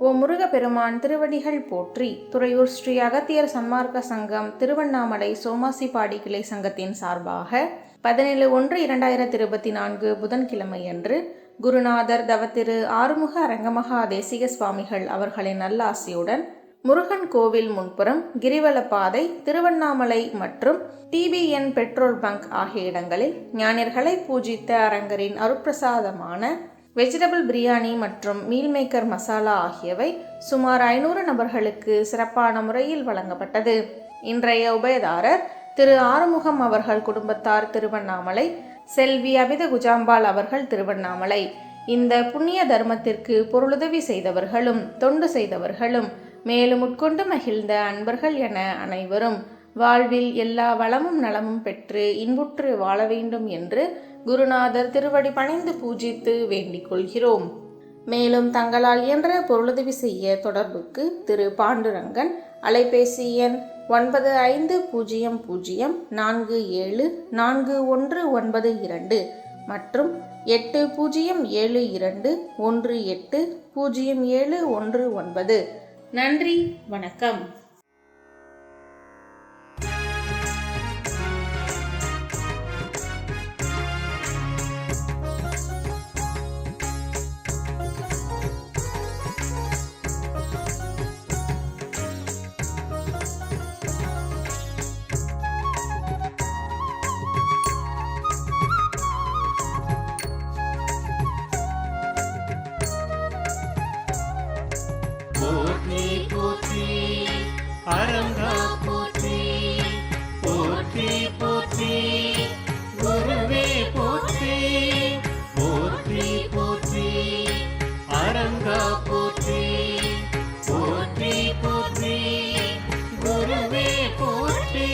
ஓ முருகப்பெருமான் திருவடிகள் போற்றி. துறையூர் ஸ்ரீ அகத்தியர் சன்மார்க்க சங்கம் திருவண்ணாமலை சோமாசிப்பாடி கிளை சங்கத்தின் சார்பாக பதினேழு ஒன்று இரண்டாயிரத்தி இருபத்தி நான்கு புதன்கிழமையன்று குருநாதர் தவத்திரு ஆறுமுக அரங்கமகா தேசிக சுவாமிகள் அவர்களின் நல்லாசியுடன் முருகன் கோவில் முன்புறம் கிரிவலப்பாதை திருவண்ணாமலை மற்றும் டிபிஎன் பெட்ரோல் பங்க் ஆகிய இடங்களில் ஞானியர்களை பூஜித்த அரங்கரின் அருப்பிரசாதமான வெஜிடபிள் பிரியாணி மற்றும் மீல் மேக்கர் மசாலா ஆகியவை சுமார் ஐநூறு நபர்களுக்கு சிறப்பான முறையில் வழங்கப்பட்டது. இன்றைய உபயதாரர் திரு ஆறுமுகம் அவர்கள் குடும்பத்தார் திருவண்ணாமலை செல்வி அபித குஜாம்பால் அவர்கள் திருவண்ணாமலை. இந்த புண்ணிய தர்மத்திற்கு பொருளுதவி செய்தவர்களும் தொண்டு செய்தவர்களும் மேலும் உட்கொண்டு மகிழ்ந்த அன்பர்கள் என அனைவரும் வாழ்வில் எல்லா வளமும் நலமும் பெற்று இன்புற்று வாழ வேண்டும் என்று குருநாதர் திருவடி பணிந்து பூஜித்து வேண்டிக் கொள்கிறோம். மேலும் தங்களால் இயன்ற பொருளுதவி செய்ய தொடர்புக்கு திரு பாண்டுரங்கன் அலைபேசி எண் ஒன்பது ஐந்து பூஜ்ஜியம் பூஜ்ஜியம் நான்கு ஏழு நான்கு ஒன்று ஒன்பது இரண்டு மற்றும் எட்டு பூஜ்ஜியம் ஏழு இரண்டு ஒன்று எட்டு பூஜ்ஜியம் ஏழு ஒன்று ஒன்பது. நன்றி வணக்கம். போற்றி போற்றி. போற்றி. குருவே போற்றி.